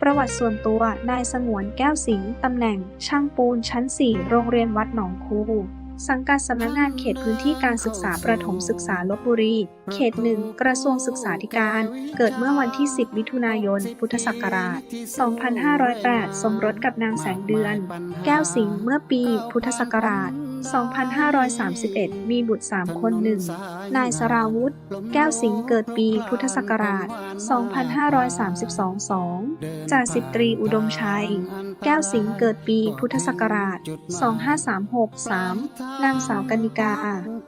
ประวัติส่วนตัว นายสงวนแก้วสิงห์ตำแหน่ง ช่างปูนชั้น 4 โรงเรียนวัดหนองคูสังกัดสำนักงานเขตพื้นที่การศึกษาประถมศึกษาลบบุรี เขตหนึ่งกระทรวงศึกษาธิการ เกิดเมื่อวันที่ 10 มิถุนายน พุทธศักราช 2508 สมรสกับนางแสงเดือน แก้วสิงห์เมื่อปี พุทธศักราช 2531 มีบุตร 3 คนหนึ่ง นายสราวุธ แก้วสิงห์เกิดปีพุทธศักราช 2532 2จ่าสิบตรีอุดมชัย แก้วสิงห์เกิดปีพุทธศักราช 2536 3นางสาวกนิกา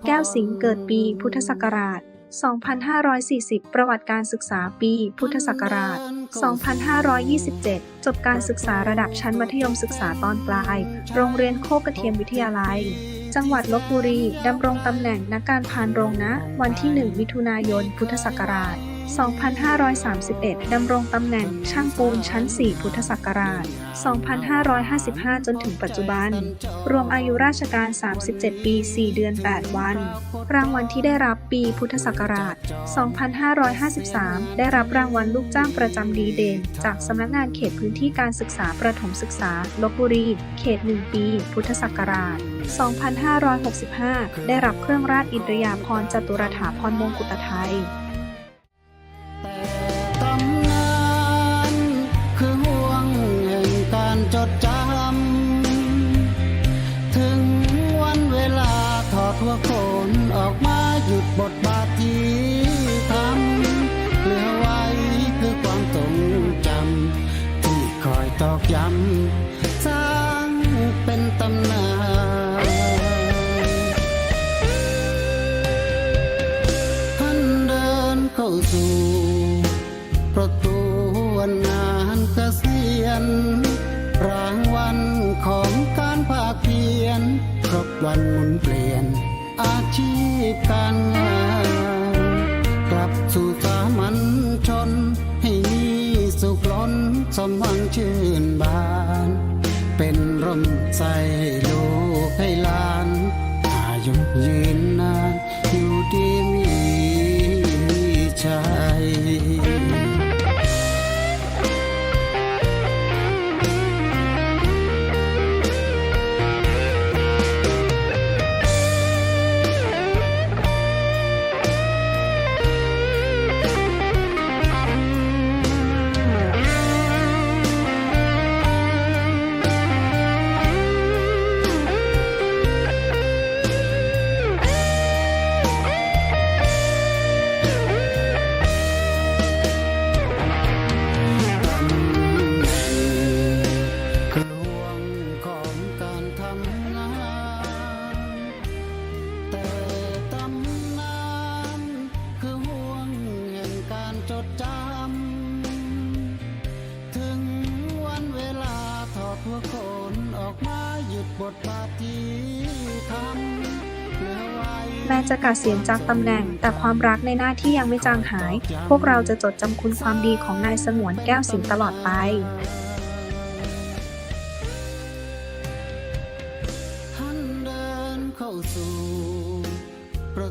แก้วสิงห์เกิดปีพุทธศักราช 2540 ประวัติการศึกษาปี พุทธศักราช 2527 จบการศึกษาระดับชั้นมัธยมศึกษาตอนปลาย โรงเรียนโคกระเทียมวิทยาลัย จังหวัดลบบุรี ดำรงตำแหน่งนักการพานโรงนะ วันที่ 1 มิถุนายน พุทธศักราช 2531 ดำรงตำแหน่งช่างปูนชั้น 4 พุทธศักราช 2555 จนถึงปัจจุบัน รวมอายุราชการ 37 ปี 4 เดือน 8 วัน รางวัลที่ได้รับปีพุทธศักราช 2553 ได้รับรางวัลลูกจ้างประจำดีเด่น จากสำนักงานเขตพื้นที่การศึกษาประถมศึกษาลบบุรี เขต 1 ปี พุทธศักราช 2565 ได้รับเครื่องราชอินทรียาภรณ์จตุรถาพรมงกุฎไทย หมุนเปลี่ยน อาชีพการงานกลับสู่สามัญชน ให้มีสุขล้นสมหวังชื่นบาน เป็นร่มใสลูกให้ลานอายุยืนนานอยู่ดีมี แม้จะเกษียณจากตำแหน่ง แต่ความรักในหน้าที่ยังไม่จางหาย พวกเราจะจดจำคุณความดีของนายสงวนแก้วสิงตลอดไปประ